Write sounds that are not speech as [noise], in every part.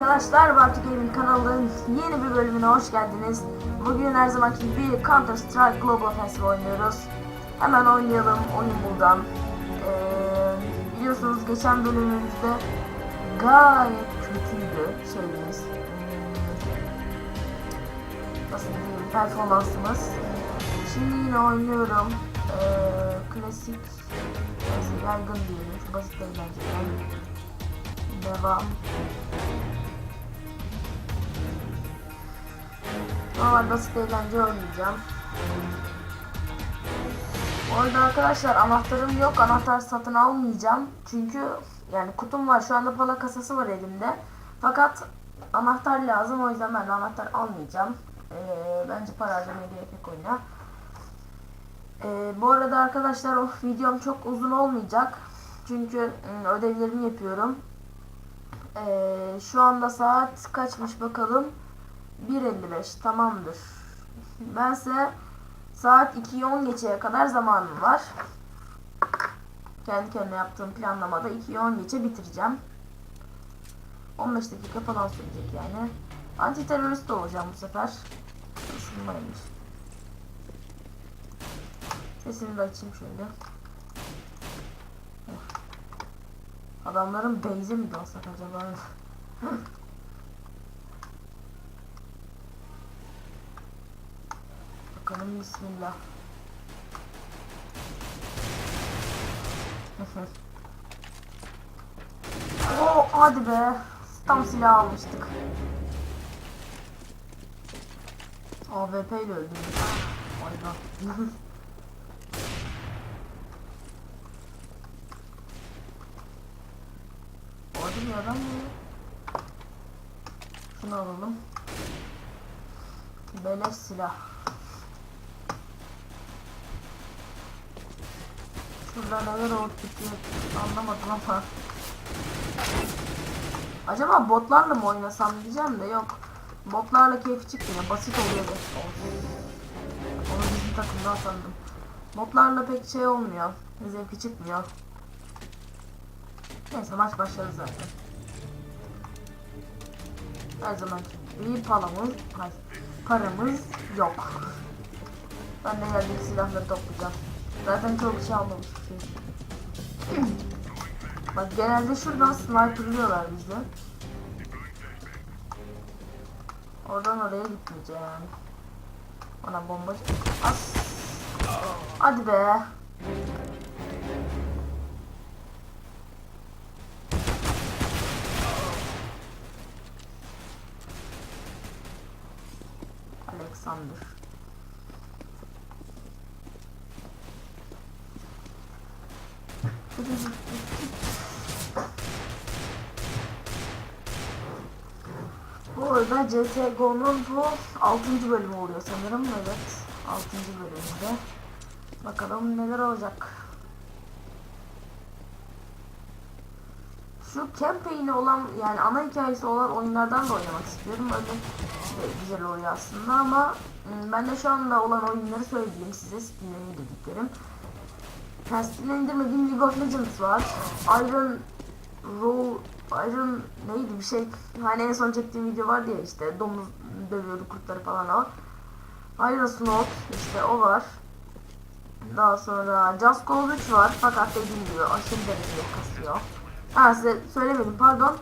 Arkadaşlar Bartu Gaming kanalının yeni bir bölümüne hoş geldiniz. Bugün her zamanki gibi Counter Strike Global Offensive oynuyoruz. Hemen oynayalım oyun buradan. Ee, biliyorsunuz geçen bölümümüzde gayet kötüydü şeyimiz. Nasıl diyeyim performansımız. Şimdi yine oynuyorum. Ee, klasik neyse, yaygın diyelim. Basit eğlenceden. Devam. Normal basit eğlence oynayacağım. Bu arada arkadaşlar anahtarım yok. Anahtar satın almayacağım. Çünkü yani kutum var. Şu anda pala kasası var elimde. Fakat anahtar lazım. O yüzden ben anahtar almayacağım. Ee, bence para harcamaya gerek yok oyuna. Ee, bu arada arkadaşlar o videom çok uzun olmayacak. Çünkü ım, ödevlerimi yapıyorum. Ee, şu anda saat kaçmış bakalım. 1.55 tamamdır. Bense saat 2'yi 10 geçeye kadar zamanım var. Kendi kendime yaptığım planlamada 2'yi 10 geçe bitireceğim. 15 dakika falan sürecek yani. Anti terörist olacağım bu sefer. Isınmaymış. Sesini de açayım şöyle. Adamların base'e mi dalsak acaba? [laughs] Bakalım bismillah. Oo hadi be. Tam silah almıştık. AWP ile öldürdük. Hayda. [laughs] Orada bir adam mı? Şunu alalım. Beleş silah. Şurada neler olup bitiyor anlamadım ama. Acaba botlarla mı oynasam diyeceğim de yok. Botlarla keyfi çıkmıyor. Basit oluyor da. Onu bizim takımdan sandım. Botlarla pek şey olmuyor. Zevki çıkmıyor. Neyse maç başladı zaten. Her zaman gibi paramız, hayır, paramız yok. Ben de geldiğim silahları toplayacağım. Zaten çok şey almamışım şey. Bak genelde şuradan sniperlıyorlar bizi. Oradan oraya gitmeyeceğim. Ona bomba... As. Hadi be. Alexander. Bu arada CSGO'nun bu 6. bölümü oluyor sanırım. Evet. 6. bölümünde. Bakalım neler olacak. Şu campaign'i olan yani ana hikayesi olan oyunlardan da oynamak istiyorum. Öyle güzel oluyor aslında ama ım, ben de şu anda olan oyunları söyleyeyim size Steam'den dediklerim. Steam'den indirmediğim League of Legends var. Iron Roll Iron neydi bir şey hani en son çektiğim video vardı ya işte domuz dövüyordu kurtları falan o. Iron Snout işte o var. Daha sonra Just Cause 3 var fakat dediğim gibi aşırı derecede kasıyor. Ha size söylemedim pardon.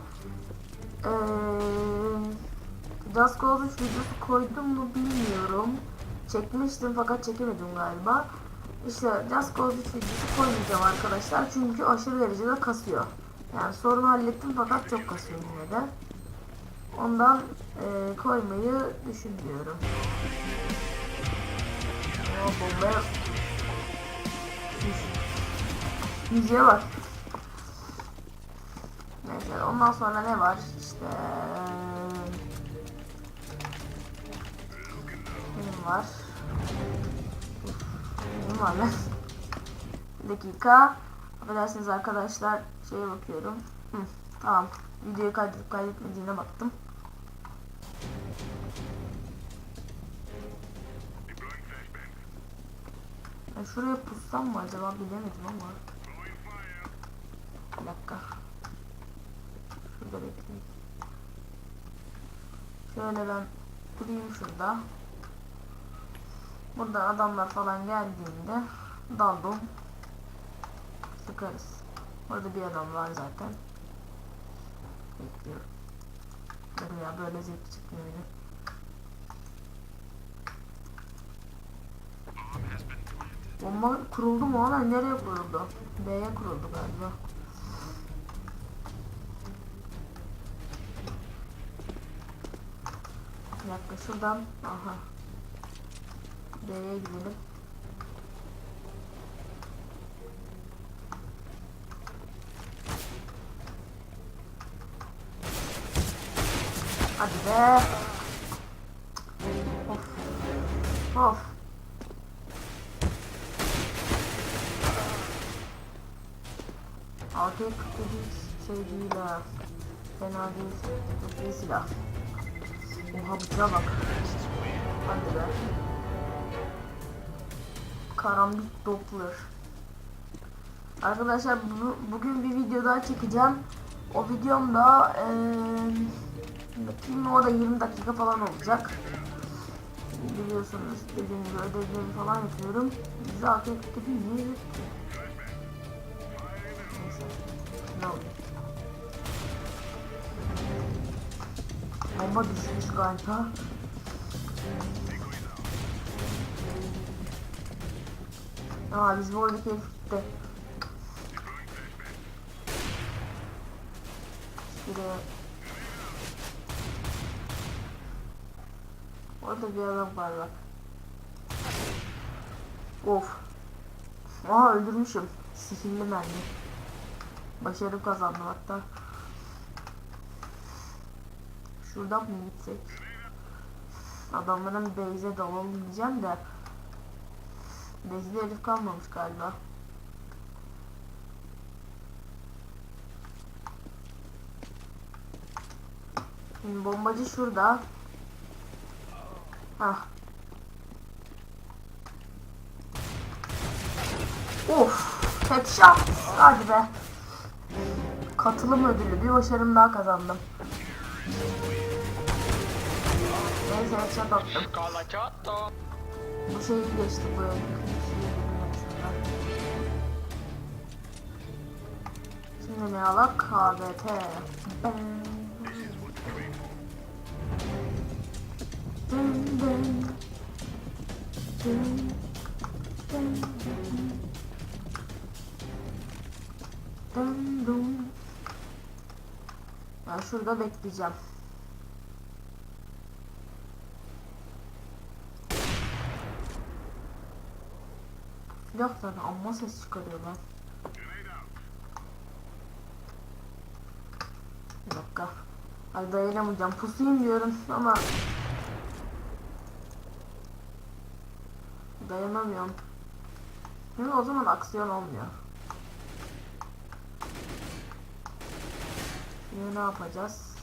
Ee, Just Cause 3 videosu koydum mu bilmiyorum. Çekmiştim fakat çekemedim galiba. İşte Just Cause 3 videosu koymayacağım arkadaşlar çünkü aşırı derecede kasıyor. Yani sorunu hallettim fakat çok kasıyor yine de. Ondan e, koymayı düşünmüyorum. O bombaya Müziğe bak. Neyse ondan sonra ne var işte Benim var Benim var lan Bir dakika Affedersiniz arkadaşlar şeye bakıyorum. Hı, Tamam. Videoyu kaydedip kaydetmediğine baktım. Ben şuraya pussam mı acaba? Bilemedim ama. Bir dakika. Şurada bekleyeyim. Şöyle ben durayım şurada. Burada adamlar falan geldiğinde daldım. Sıkarız. Orada bir adam var zaten. Bekliyorum. Böyle ya böyle zevk çıkmıyor benim. Bomba kuruldu mu ona? Nereye kuruldu? B'ye kuruldu galiba. Bir dakika şuradan. Aha. B'ye gidelim. Hadi be. Of. Of. AK 47 şey değil ha. Fena değil. Çok iyi silah. Oha bıçağa bak. Hadi be. Karambit Doppler. Arkadaşlar bu, bugün bir video daha çekeceğim. O videomda eee bakayım o da 20 dakika falan olacak. Biliyorsunuz dediğim gibi ödevlerimi falan yapıyorum. 47 niye yürüttü? Neyse. Ne oldu? Bomba düşmüş galiba. Aa biz bu oradaki gitti. Şuraya. Orada bir adam var bak. Of. Aa öldürmüşüm. Sihirli mermi. Başarı kazandım hatta. Şuradan mı gitsek? Adamların base'e dalalım diyeceğim de. Base'de herif kalmamış galiba. Şimdi bombacı şurada. Hah. Of, headshot. Hadi be. Katılım ödülü. Bir başarım daha kazandım. Neyse headshot attım. Bu şeyi geçti bu şeyi Şimdi ne alak? KBT. Dın Ben şurada bekleyeceğim. Silahlar amma ses çıkarıyor lan. Bir dakika. Ay dayanamayacağım. Pusayım diyorum ama dayanamıyorum. Şimdi o zaman aksiyon olmuyor. Şimdi ne yapacağız?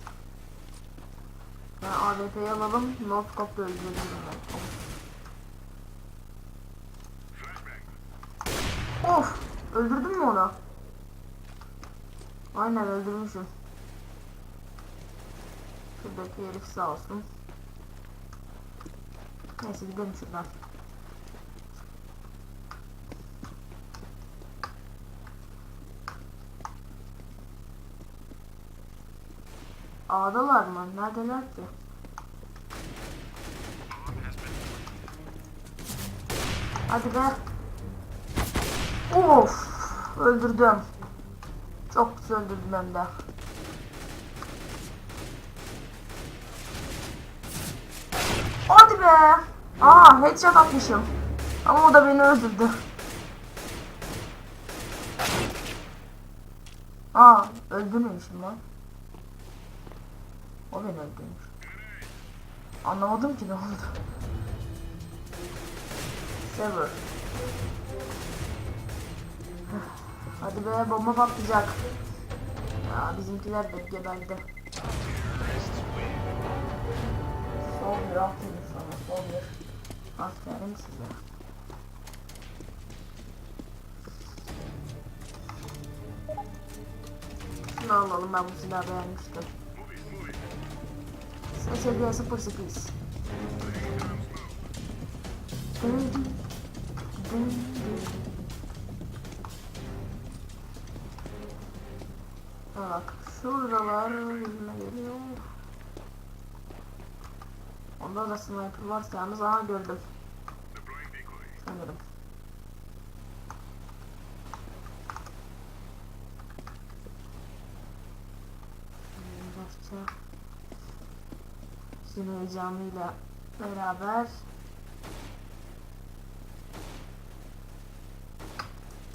Ben AWP'yi alalım. Northcop'ta öldürelim. Of! Öldürdün mü onu? Aynen öldürmüşüm. Şuradaki herif sağ olsun. Neyse gidelim şuradan. A'dalar mı? Neredeler ki? Hadi be. Of! Öldürdüm. Çok güzel öldürdüm hem de. Hadi be! Aa headshot atmışım. Ama o da beni öldürdü. Aa öldürmemişim lan. O beni öldürmüş. Anlamadım ki ne oldu. Sever. Hadi be bomba patlayacak. Ya bizimkiler de geberdi. Sol bir aferin sana sol bir. Aferin size. Şunu alalım ben bu silahı beğenmiştim. SG 08 Dın dın, dın dın. Ha Bak şuradalar yüzüme geliyor. Onda da sniper varsa yalnız aha gördüm. Sanırım. Başka Sizin heyecanıyla beraber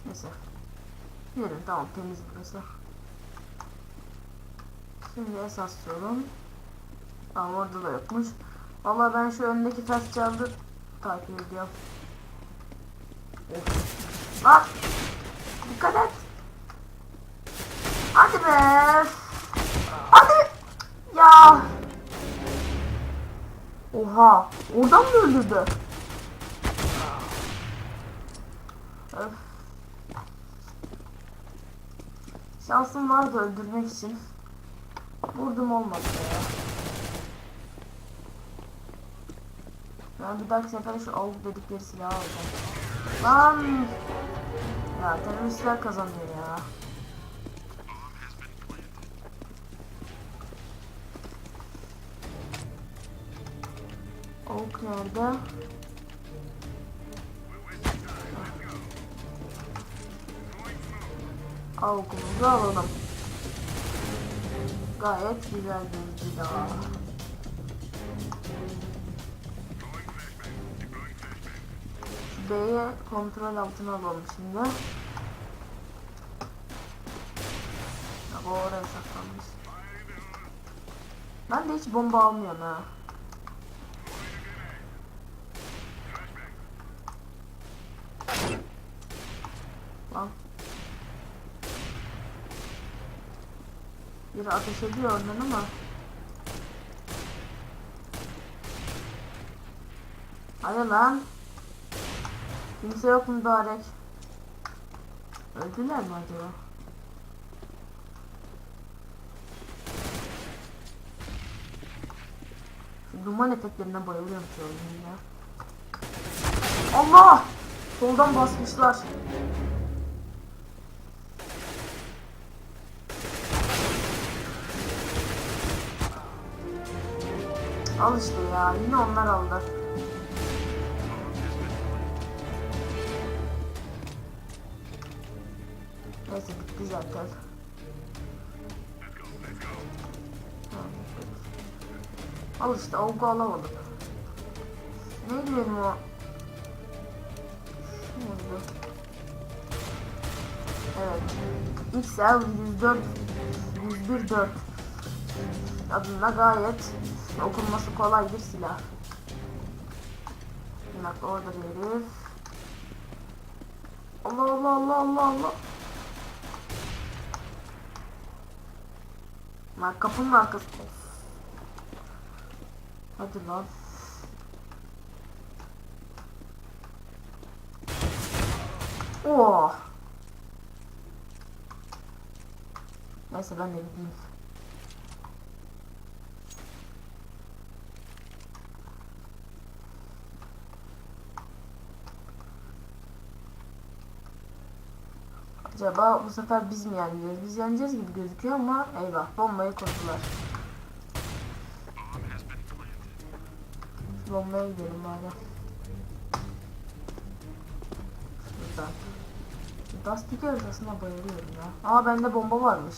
Neyse. Yürü tamam temiz burası. Şimdi esas sorun. Tamam orada da yokmuş. Valla ben şu öndeki ters çaldı takip ediyorum. Of. Lan! Dikkat et! Hadi be! Hadi! Ya! Oha! Oradan mı öldürdü? Şansım vardı öldürmek için. Vurdum olmadı ya. Ben bir dahaki sefere şu avuk dedikleri silahı alacağım. Lan! Ya teröristler kazanıyor nerede? Avukumuzu alalım. Gayet güzel bir silah. B'ye kontrol altına alalım şimdi. Bu oraya saklanmış. Ben de hiç bomba almıyorum ha. Lan. Biri ateş ediyor oradan ama. Hadi lan. Kimse yok mu mübarek? Öldüler mi acaba? Şu duman efektlerine bayılıyorum şu oyunun ya. Allah! Soldan basmışlar. Al işte ya yine onlar aldı. Neyse bitti zaten. Al işte avuku alamadık. Neydi benim o? Şu muydu? Evet. XL 104 101 4 adında gayet okunması kolay bir silah. Dakika orada bir herif. Allah Allah Allah Allah Allah. Lan kapının arkası. Hadi lan. Oh. Neyse ben de gideyim. Acaba bu sefer biz mi yeneceğiz? Biz yeneceğiz gibi gözüküyor ama eyvah bombayı kurdular. Şu bombaya gidelim bari. Şuradan. Şu Dusty haritasına bayılıyorum ya. Aa bende bomba varmış.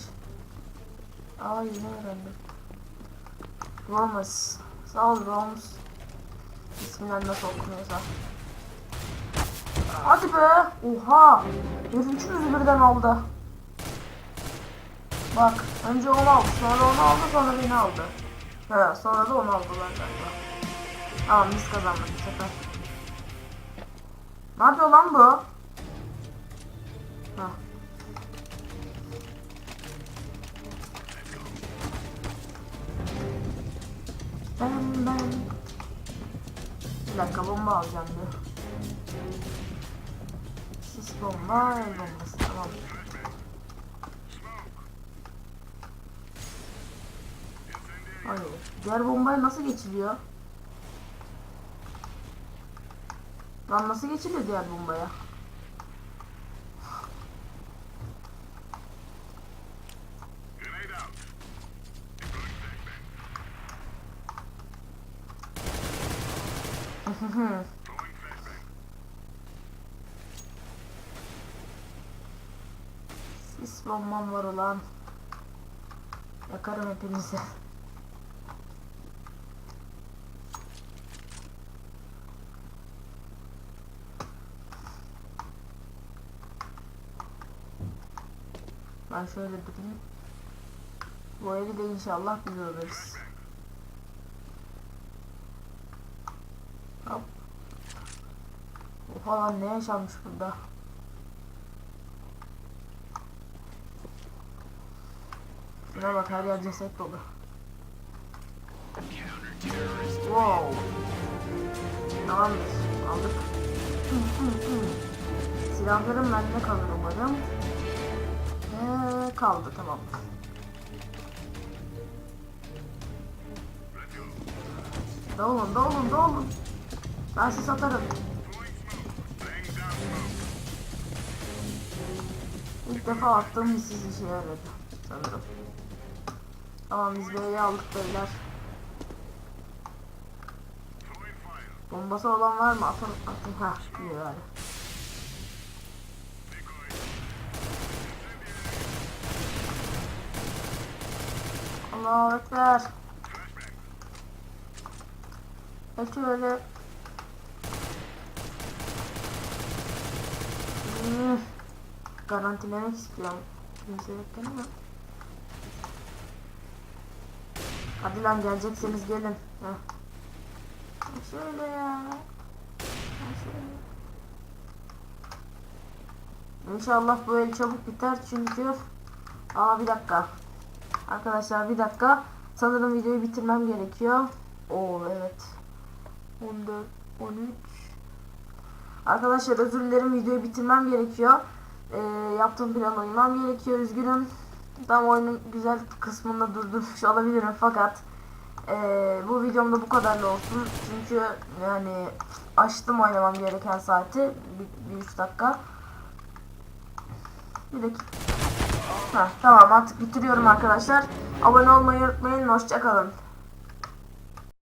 Aa yine öğrendim. Romus. Sağ ol Romus. İsminden nasıl okunuyorsa. Hadi be. Oha. Üçümüzü birden aldı. Bak. Önce onu aldı. Sonra onu aldı. Sonra beni aldı. He, sonra da onu aldılar galiba. Tamam biz kazandık bu sefer. Ne yapıyor lan bu? Heh. Ben ben. Bir dakika bomba alacağım diyor. Bomba, el tamam. Hayır. Diğer bombaya nasıl geçiliyor? Lan nasıl geçiliyor diğer bombaya? Var ulan. Yakarım hepinizi. Ben şöyle durayım. Bu evi de inşallah biz alırız. Hop. Oha lan ne yaşanmış burada? Şuna bak her yer ceset dolu. Wow. Tamamdır. Aldık. Silahlarım bende kalır umarım. Ee, kaldı tamam. Dolun dolun dolun. Ben sizi satarım. İlk defa attığım siz işe yaradı sanırım. Tamam biz B'yi aldık beyler. Bombası olan var mı? Atın atın. Ha iyi yani. Allahu Ekber. Geç öyle. Hmm. Garantilemek istiyorum. Kimse yokken ama. Hadi lan gelecekseniz gelin. Heh. Şöyle ya. Şöyle. İnşallah bu el çabuk biter çünkü Aa bir dakika. Arkadaşlar bir dakika. Sanırım videoyu bitirmem gerekiyor. Oo evet. 14 13 Arkadaşlar özür dilerim videoyu bitirmem gerekiyor. Ee, yaptığım plana uymam gerekiyor. Üzgünüm. Tam oyunun güzel kısmında durdurmuş olabilirim fakat ee, bu videomda bu kadarla olsun. Çünkü yani açtım oynamam gereken saati. Bir, bir üç dakika. Bir dakika. Heh, tamam artık bitiriyorum arkadaşlar. Abone olmayı unutmayın. Hoşçakalın.